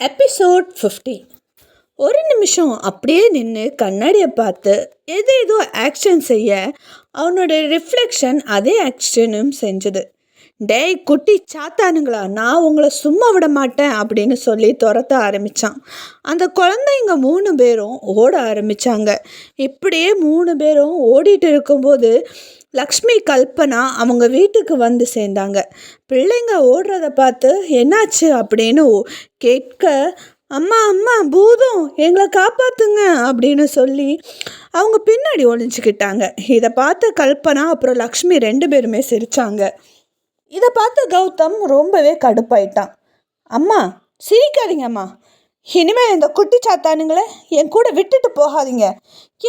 Episode fifty ஒரு நிமிஷம் அப்படியே நின்று கண்ணாடியை பார்த்து எது ஏதோ ஆக்ஷன் செய்ய அவனோட ரிஃப்ளெக்ஷன் அதே ஆக்ஷனும் செஞ்சது. டேய் குட்டி சாத்தானுங்களா நான் உங்களை சும்மா விட மாட்டேன் அப்படின்னு சொல்லி துரத்த ஆரம்பித்தான் அந்த குழந்தைங்க மூணு பேரும் ஓட ஆரம்பித்தாங்க இப்படியே மூணு பேரும் ஓடிட்டு இருக்கும்போது லக்ஷ்மி கல்பனா அவங்க வீட்டுக்கு வந்து சேர்ந்தாங்க. பிள்ளைங்க ஓடுறத பார்த்து என்னாச்சு? அப்படின்னு கேட்க அம்மா அம்மா பூதம் எங்களை காப்பாற்றுங்க அப்படின்னு சொல்லி அவங்க பின்னாடி ஒழிஞ்சுக்கிட்டாங்க இதை பார்த்த கல்பனா அப்புறம் லக்ஷ்மி ரெண்டு பேருமே சிரித்தாங்க இதை பார்த்து கௌதம் ரொம்பவே கடுப்பாயிட்டான். அம்மா சிரிக்காதீங்கம்மா இனிமேல் இந்த குட்டி சாத்தானுங்களை என் கூட விட்டுட்டு போகாதீங்க.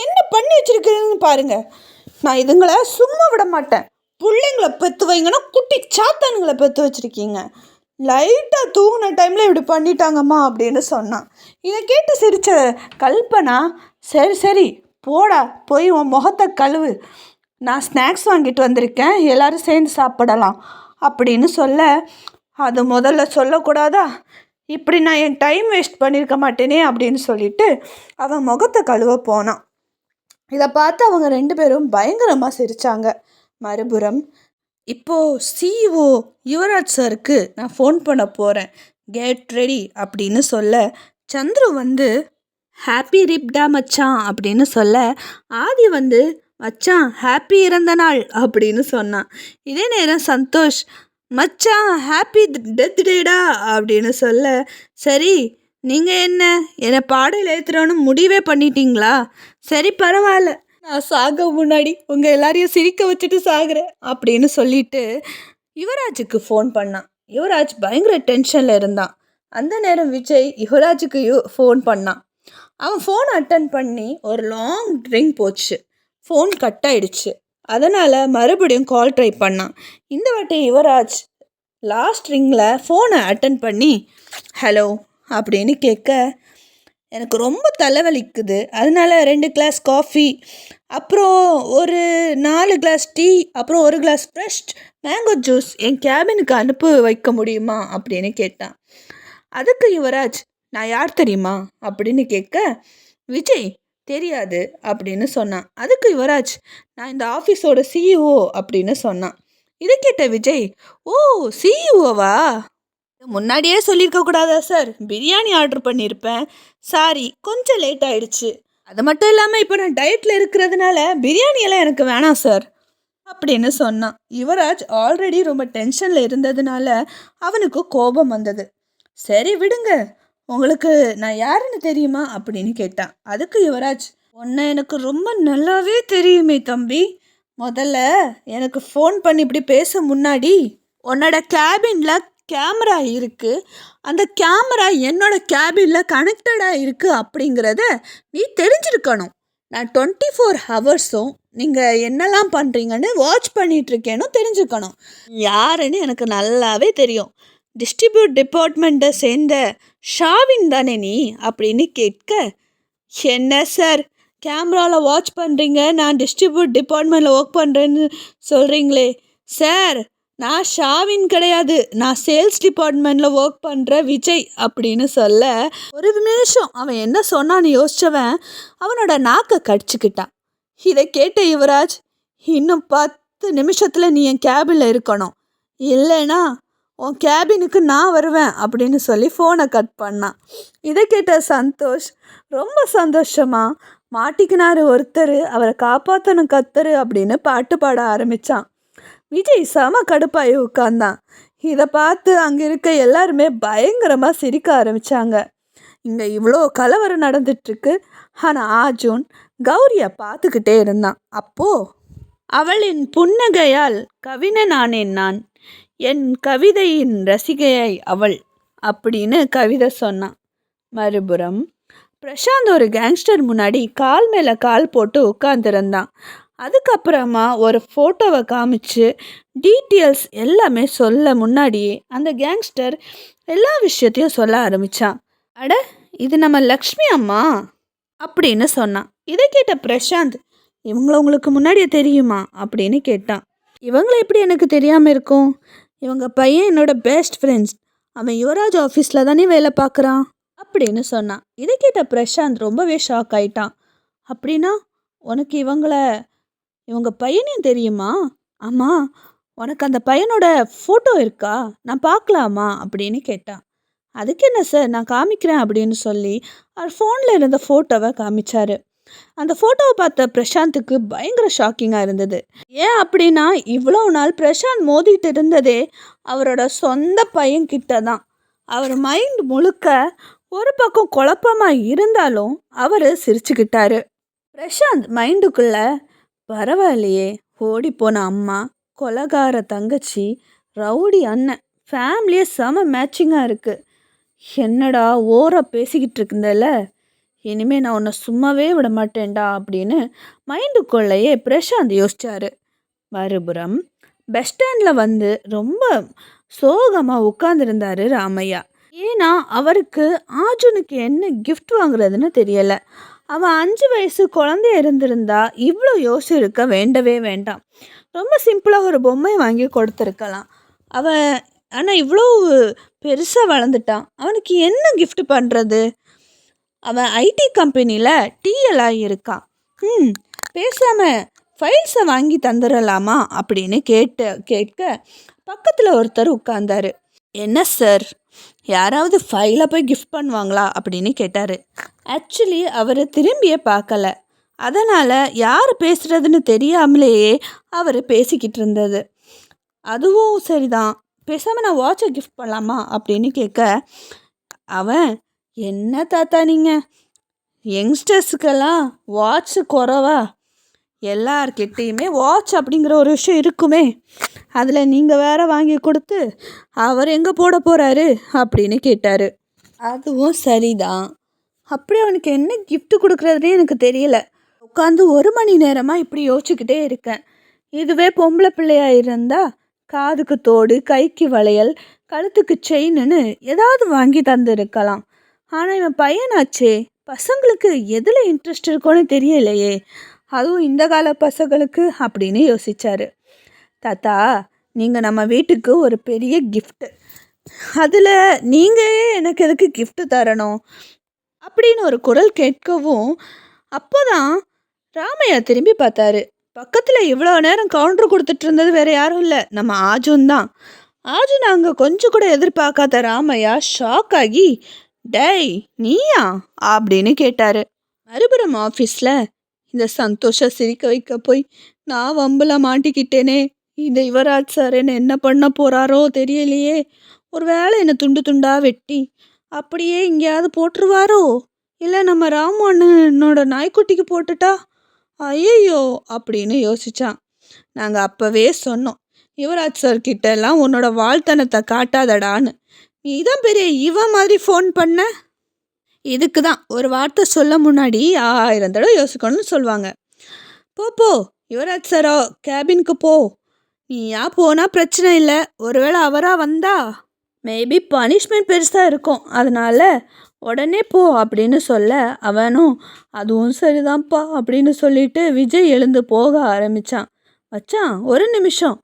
என்ன பண்ணி வச்சிருக்கிறீங்கன்னு பாருங்க. நான் இதுங்களை சும்மா விட மாட்டேன். பிள்ளைங்களை பெற்று வைங்கன்னா குட்டி சாத்தானுங்களை பெற்று வச்சுருக்கீங்க. லைட்டாக தூங்கின டைமில் இப்படி பண்ணிட்டாங்கம்மா அப்படின்னு சொன்னான். இதை கேட்டு சிரிச்ச கல்பனா சரி சரி போடா போய் உன் முகத்தை கழுவு. நான் ஸ்நாக்ஸ் வாங்கிட்டு வந்திருக்கேன். எல்லோரும் சேர்ந்து சாப்பிடலாம். அப்படின்னு சொல்ல அது முதல்ல சொல்லக்கூடாதா? இப்படி நான் என் டைம் வேஸ்ட் பண்ணியிருக்க மாட்டேனே அப்படின்னு சொல்லிட்டு அவன் முகத்தை கழுவ போனான். இதை பார்த்து அவங்க ரெண்டு பேரும் பயங்கரமாக சிரித்தாங்க மறுபுறம் இப்போது சிஇஓ யுவராஜ் சாருக்கு நான் ஃபோன் பண்ண போகிறேன் கெட் ரெடி அப்படின்னு சொல்ல சந்துரு வந்து ஹாப்பி ரிப்டா மச்சான் அப்படின்னு சொல்ல ஆதி வந்து மச்சான் ஹாப்பி இறந்த நாள் அப்படின்னு சொன்னான். இதே நேரம் சந்தோஷ் மச்சான் ஹாப்பி டெத் டேடா அப்படின்னு சொல்ல சரி நீங்கள் என்ன? என்னை பாடல் ஏற்றுறோன்னு முடிவே பண்ணிட்டீங்களா? சரி பரவாயில்ல. நான் சாக முன்னாடி உங்கள் எல்லாரையும் சிரிக்க வச்சுட்டு சாகுறேன் அப்படின்னு சொல்லிட்டு யுவராஜுக்கு ஃபோன் பண்ணான். யுவராஜ் பயங்கர டென்ஷனில் இருந்தான். அந்த நேரம் விஜய் யுவராஜுக்கு யு ஃபோன் பண்ணான். அவன் ஃபோன் அட்டன் பண்ணி ஒரு லாங் ரிங் போச்சு. ஃபோன் கட் ஆயிடுச்சு. அதனால் மறுபடியும் கால் ட்ரை பண்ணான். இந்த வாட்டி யுவராஜ் லாஸ்ட் ரிங்கில் ஃபோனை அட்டன் பண்ணி ஹலோ அப்படின்னு கேட்க எனக்கு ரொம்ப தலைவலிக்குது. அதனால் ரெண்டு கிளாஸ் காஃபி அப்புறம் ஒரு நாலு கிளாஸ் டீ அப்புறம் ஒரு கிளாஸ் ஃப்ரெஷ் மேங்கோ ஜூஸ் என் கேபினுக்கு அனுப்பி வைக்க முடியுமா? அப்படின்னு கேட்டான். அதுக்கு யுவராஜ் நான் யார் தெரியுமா? அப்படின்னு கேட்க விஜய் தெரியாது அப்படின்னு சொன்னான். அதுக்கு யுவராஜ் நான் இந்த ஆஃபீஸோட சிஇஓ அப்படின்னு சொன்னான். இதை கேட்ட விஜய் ஓ சிஇஓவா முன்னாடியே சொல்லியிருக்க கூடாதா சார்? பிரியாணி ஆர்டர் பண்ணியிருப்பேன். சாரி கொஞ்சம் லேட் ஆயிடுச்சு. அது மட்டும் இல்லாமல் இப்போ நான் டயட்டில் இருக்கிறதுனால பிரியாணியெல்லாம் எனக்கு வேணாம் சார். அப்படின்னு சொன்னான். யுவராஜ் ஆல்ரெடி ரொம்ப டென்ஷனில் இருந்ததுனால அவனுக்கு கோபம் வந்தது. சரி விடுங்க. உங்களுக்கு நான் யாருன்னு தெரியுமா அப்படின்னு கேட்டான். அதுக்கு யுவராஜ் உன்னை எனக்கு ரொம்ப நல்லாவே தெரியுமே தம்பி. முதல்ல எனக்கு ஃபோன் பண்ணி இப்படி பேச முன்னாடி உன்னோட கேபினில் கேமரா இருக்குது அந்த கேமரா என்னோட கேபினில் கனெக்டடாக இருக்குது அப்படிங்கிறத நீ தெரிஞ்சிருக்கணும். நான் டுவெண்ட்டி ஃபோர் ஹவர்ஸும் நீங்கள் என்னெல்லாம் பண்ணுறீங்கன்னு வாட்ச் பண்ணிகிட்ருக்கேனும் தெரிஞ்சுக்கணும். யாருன்னு எனக்கு நல்லாவே தெரியும். டிஸ்ட்ரிபியூட் டிபார்ட்மெண்ட்டை சேர்ந்த ஷாவின் தானே நீ? அப்படின்னு கேட்க என்ன சார்? கேமராவில் வாட்ச் பண்ணுறீங்க நான் டிஸ்ட்ரிபியூட் டிபார்ட்மெண்ட்டில் ஒர்க் பண்ணுறேன்னு சொல்கிறீங்களே சார் நான் ஷாவின் கிடையாது. நான் சேல்ஸ் டிபார்ட்மெண்ட்டில் ஒர்க் பண்ணுற விஜய் அப்படின்னு சொல்ல ஒரு நிமிஷம். அவன் என்ன சொன்னான்னு யோசித்தவன் அவனோட நாக்கை கடிச்சிக்கிட்டான். இதை கேட்ட யுவராஜ் இன்னும் பத்து நிமிஷத்தில் நீ என் கேபில் இருக்கணும். இல்லைனா உன் கேபினுக்கு நான் வருவேன் அப்படின்னு சொல்லி ஃபோனை கட் பண்ணான். இதை கேட்ட சந்தோஷ் ரொம்ப சந்தோஷமா மாட்டிக்கினாரு ஒருத்தர் அவரை காப்பாற்றணும் கத்தரு அப்படின்னு பாட்டு பாட ஆரம்பித்தான் விஜய் செம கடுப்பாயி உட்கார்ந்தான். இதை பார்த்து அங்கே இருக்க எல்லாருமே பயங்கரமாக சிரிக்க ஆரம்பித்தாங்க இங்கே இவ்வளோ கலவரம் நடந்துட்டுருக்கு. ஆனால் ஆஜூன் கௌரியை பார்த்துக்கிட்டே இருந்தான். அப்போது அவளின் புன்னகையால் கவிஞனானேன் நான். என் கவிதையின் ரசிகையை அவள் அப்படின்னு கவிதை சொன்னான். மறுபுறம் பிரசாந்த் ஒரு கேங்ஸ்டர் முன்னாடி கால் மேலே கால் போட்டு உட்காந்துருந்தான் அதுக்கப்புறமா ஒரு ஃபோட்டோவை காமிச்சு டீட்டெயில்ஸ் எல்லாமே சொல்ல முன்னாடியே அந்த கேங்ஸ்டர் எல்லா விஷயத்தையும் சொல்ல ஆரம்பித்தான் அட இது நம்ம லக்ஷ்மி அம்மா அப்படின்னு சொன்னான். இதை கேட்ட பிரசாந்த் இவங்கள உங்களுக்கு முன்னாடியே தெரியுமா அப்படின்னு கேட்டான். இவங்களை எப்படி எனக்கு தெரியாமல் இருக்கும்? இவங்க பையன் என்னோட பெஸ்ட் ஃப்ரெண்ட்ஸ் அவன் யுவராஜ் ஆஃபீஸில் தானே வேலை பார்க்குறான். அப்படின்னு சொன்னான். இதை கேட்ட பிரசாந்த் ரொம்பவே ஷாக் ஆயிட்டான். அப்படின்னா உனக்கு இவங்கள இவங்க பையனையும் தெரியுமா? ஆமாம் உனக்கு அந்த பையனோட ஃபோட்டோ இருக்கா? நான் பார்க்கலாமா? அப்படின்னு கேட்டான். அதுக்கு என்ன சார் நான் காமிக்கிறேன் அப்படின்னு சொல்லி அவர் ஃபோனில் இருந்த ஃபோட்டோவை காமிச்சாரு. அந்த ஃபோட்டோவை பார்த்த பிரசாந்துக்கு பயங்கர ஷாக்கிங்காக இருந்தது. ஏன் அப்படின்னா இவ்வளோ நாள் பிரசாந்த் மோதிட்டு இருந்ததே அவரோட சொந்த பையன்கிட்ட தான் அவர் மைண்ட் முழுக்க ஒரு பக்கம் குழப்பமாக இருந்தாலும் அவர் சிரிச்சுக்கிட்டாரு. பிரசாந்த் மைண்டுக்குள்ள பரவாயில்லையே ஓடிப்போன அம்மா கொலகார தங்கச்சி ரவுடி அண்ணன் ஃபேமிலியே செம மேட்சிங்காக இருக்குது என்னடா ஓராக பேசிக்கிட்டு இருக்குந்தல்ல இனிமே நான் உன்னை சும்மாவே விட மாட்டேன்டா அப்படின்னு மைண்டுக்குள்ளேயே பிரசாந்த் யோசிச்சாரு. மறுபுறம் பஸ் ஸ்டாண்டில் வந்து ரொம்ப சோகமாக உட்காந்துருந்தாரு ராமையா. ஏன்னா அவருக்கு ஆர்ஜுனுக்கு என்ன கிஃப்ட் வாங்குறதுன்னு தெரியலை. அவன் அஞ்சு வயசு குழந்தை இருந்திருந்தா இவ்வளோ யோசிச்சிருக்க வேண்டவே வேண்டாம். ரொம்ப சிம்பிளாக ஒரு பொம்மை வாங்கி கொடுத்துருக்கலாம். அவன் ஆனால் இவ்வளோ பெருசாக வளர்ந்துட்டான். அவனுக்கு என்ன கிஃப்ட் பண்ணுறது அவன் ஐடி கம்பெனியில் டிஎலாக இருக்கான் ம் பேசாமல் ஃபைல்ஸை வாங்கி தந்துடலாமா அப்படின்னு கேட்டு கேட்க பக்கத்தில் ஒருத்தர் உட்கார்ந்தாரு. என்ன சார் யாராவது ஃபைலை போய் கிஃப்ட் பண்ணுவாங்களா? அப்படின்னு கேட்டார். ஆக்சுவலி அவர் திரும்பியே பார்க்கல. அதனால் யார் பேசுகிறதுன்னு தெரியாமலேயே அவர் பேசிக்கிட்டு இருந்தது. அதுவும் சரிதான். பேசாமல் நான் வாட்சை கிஃப்ட் பண்ணலாமா? அப்படின்னு கேட்க அவன் என்ன தாத்தா நீங்கள் யங்ஸ்டர்ஸுக்கெல்லாம் வாட்ச் குறவா? எல்லார்கிட்டேயுமே வாட்ச் அப்படிங்கிற ஒரு விஷயம் இருக்குமே. அதில் நீங்கள் வேற வாங்கி கொடுத்து அவர் எங்கே போட போகிறாரு அப்படின்னு கேட்டார். அதுவும் சரிதான். அப்படி அவனுக்கு என்ன கிஃப்ட் கொடுக்குறதுனே எனக்கு தெரியல. உட்காந்து ஒரு மணி நேரமாக இப்படி யோசிச்சுக்கிட்டே இருக்கேன். இதுவே பொம்பளை பிள்ளையாக இருந்தால் காதுக்கு தோடு கைக்கு வளையல் கழுத்துக்கு செயின்னு ஏதாவது வாங்கி தந்துருக்கலாம். ஆனால் இவன் பையனாச்சே. பசங்களுக்கு எதில் இன்ட்ரெஸ்ட் இருக்கோன்னு தெரியலையே. அதுவும் இந்த கால பசங்களுக்கு அப்படின்னு யோசிச்சாரு. தாத்தா நீங்கள் நம்ம வீட்டுக்கு ஒரு பெரிய கிஃப்ட்டு அதில் நீங்களே எனக்கு எதுக்கு கிஃப்ட்டு தரணும்? அப்படின்னு ஒரு குரல் கேட்கவும் அப்போதான் ராமையா திரும்பி பார்த்தாரு. பக்கத்தில் இவ்வளோ நேரம் கவுண்டர் கொடுத்துட்டு இருந்தது வேற யாரும் இல்லை. நம்ம ஆஜுன் தான் ஆஜுன் அங்கே கொஞ்சம் கூட எதிர்பார்க்காத ராமையா ஷாக் ஆகி டேய் நீயா? அப்படின்னு கேட்டாரு. மறுபுறம் ஆஃபீஸில் இந்த சந்தோஷம் சிரிக்க வைக்க போய் நான் வம்புல மாட்டிக்கிட்டேனே இந்த யுவராஜ் சார் என்ன என்ன பண்ண போகிறாரோ தெரியலையே. ஒரு வேளை என்னை துண்டு துண்டாக வெட்டி அப்படியே எங்கேயாவது போட்டுருவாரோ? இல்லை நம்ம ராமு அண்ணனோட நாய்க்குட்டிக்கு போட்டுட்டா? ஐயையோ அப்படின்னு யோசிச்சான். நாங்கள் அப்போவே சொன்னோம் யுவராஜ் சார் கிட்டெல்லாம் உன்னோட வாழ்த்தனத்தை காட்டாதடான்னு. இதான் பெரிய இவன் மாதிரி ஃபோன் பண்ண? இதுக்கு தான் ஒரு வார்த்தை சொல்ல முன்னாடி ஆயிரம் தடவை யோசிக்கணும்னு சொல்லுவாங்க. போ போ. யுவராஜ் சாரோ கேபினுக்கு போ. நீயா போனால் பிரச்சனை இல்லை. ஒருவேளை அவராக வந்தா? மேபி பனிஷ்மெண்ட் பெருசாக இருக்கும். அதனால உடனே போ அப்படின்னு சொல்ல அவனும் அதுவும் சரிதான்ப்பா அப்படின்னு சொல்லிட்டு விஜய் எழுந்து போக ஆரம்பிச்சான். வச்சான் ஒரு நிமிஷம்.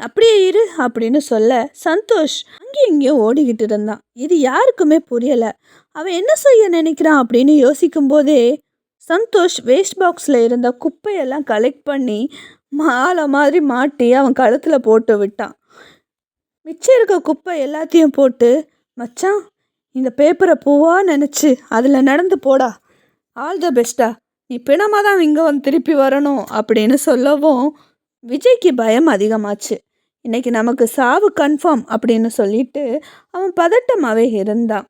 அப்படியே இரு அப்படின்னு சொல்ல சந்தோஷ் அங்கேயும் இங்கேயும் ஓடிக்கிட்டு இருந்தான் இது யாருக்குமே புரியலை. அவன் என்ன செய்ய நினைக்கிறான் அப்படின்னு யோசிக்கும் போதே சந்தோஷ் வேஸ்ட் பாக்ஸில் இருந்த குப்பையெல்லாம் கலெக்ட் பண்ணி மாலை மாதிரி மாட்டி அவன் கழுத்தில் போட்டு விட்டான். மிச்சம் இருக்க குப்பை எல்லாத்தையும் போட்டு மச்சான் இந்த பேப்பரை பூவாக நினச்சி அதில் நடந்து போடா. ஆல் த பெஸ்ட்டா நீ பிணமாக தான் இங்கே வந்து திருப்பி வரணும் அப்படின்னு சொல்லவும் விஜய்க்கு பயம் அதிகமாச்சு. இன்னைக்கு நமக்கு சாவு கன்ஃபார்ம் அப்படின்னு சொல்லிட்டு அவன் பதட்டமாகவே இருந்தான்.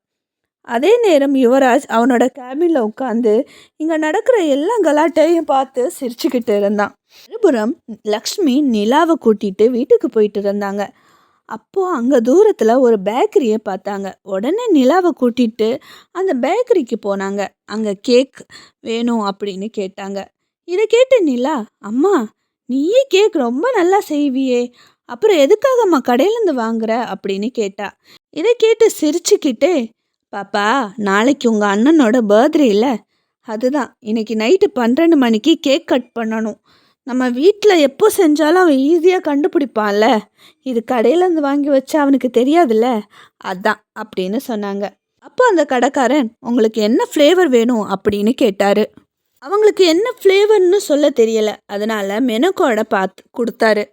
அதே நேரம் யுவராஜ் அவனோட கேபினில் உட்காந்து இங்கே நடக்கிற எல்லா கலாட்டையும் பார்த்து சிரிச்சுக்கிட்டு இருந்தான். மறுபுறம் லக்ஷ்மி நிலாவை கூட்டிட்டு வீட்டுக்கு போயிட்டு இருந்தாங்க. அப்போது அங்கே தூரத்தில் ஒரு பேக்கரியை பார்த்தாங்க. உடனே நிலாவை கூட்டிட்டு அந்த பேக்கரிக்கு போனாங்க. அங்கே கேக் வேணும் அப்படின்னு கேட்டாங்க. இதை கேட்ட நிலா அம்மா நீயே கேக் ரொம்ப நல்லா செய்வியே அப்புறம் எதுக்காகம்மா கடையிலேருந்து வாங்குற அப்படின்னு கேட்டா. இதை கேட்டு சிரிச்சுக்கிட்டே பாப்பா நாளைக்கு உங்கள் அண்ணனோட பர்த்டே இல்லை. அதுதான். இன்னைக்கு நைட்டு பன்னிரெண்டு மணிக்கு கேக் கட் பண்ணணும். நம்ம வீட்டில் எப்போ செஞ்சாலும் அவன் ஈஸியாக கண்டுபிடிப்பான்ல. இது கடையிலேருந்து வாங்கி வச்சா அவனுக்கு தெரியாதுல்ல. அதான் அப்படின்னு சொன்னாங்க. அப்போ அந்த கடைக்காரன் உங்களுக்கு என்ன ஃப்ளேவர் வேணும்? அப்படின்னு கேட்டார். அவங்களுக்கு என்ன ஃப்ளேவர்னு சொல்ல தெரியலை. அதனால் மெனு கார்டை பார்த்து கொடுத்தாரு.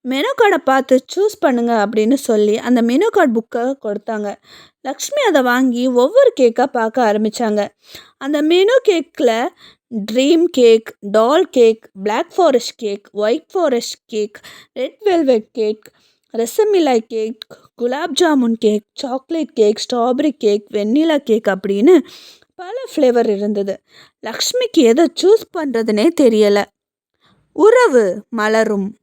மெனு கார்டை பார்த்து சூஸ் பண்ணுங்க அப்படின்னு சொல்லி அந்த மெனு கார்டு புக்கை கொடுத்தாங்க. லக்ஷ்மி அதை வாங்கி ஒவ்வொரு கேக்காக பார்க்க ஆரம்பித்தாங்க அந்த மெனு கேக்கில் dream cake doll cake black forest cake white forest cake red velvet cake rasmalai cake gulab jamun cake chocolate cake strawberry cake vanilla cake அப்படின்னு பல ஃப்ளேவர் இருந்தது. லக்ஷ்மிக்கு எதை சூஸ் பண்ணுறதுனே தெரியலை. உறவு மலரும்.